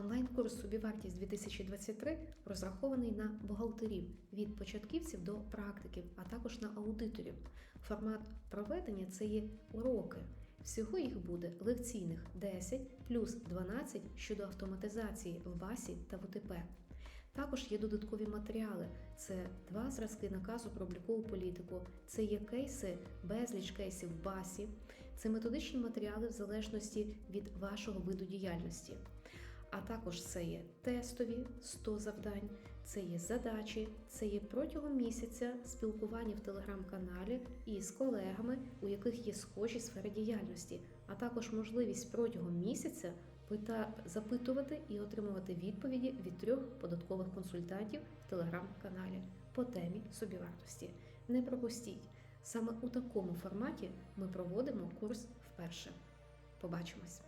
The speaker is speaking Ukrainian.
Онлайн-курс Собівартість 2023 розрахований на бухгалтерів від початківців до практиків, а також на аудиторів. Формат проведення це є уроки. Всього їх буде лекційних 10 плюс 12 щодо автоматизації в БАСі та ВТП. Також є додаткові матеріали: це два зразки наказу про облікову політику, це є кейси, безліч кейсів в БАСі, це методичні матеріали в залежності від вашого виду діяльності. А також це є тестові 100 завдань, це є задачі, це є протягом місяця спілкування в телеграм-каналі і з колегами, у яких є схожі сфери діяльності, а також можливість протягом місяця пита- запитувати і отримувати відповіді від трьох податкових консультантів в телеграм-каналі по темі собівартості. Не пропустіть! Саме у такому форматі ми проводимо курс вперше. Побачимось!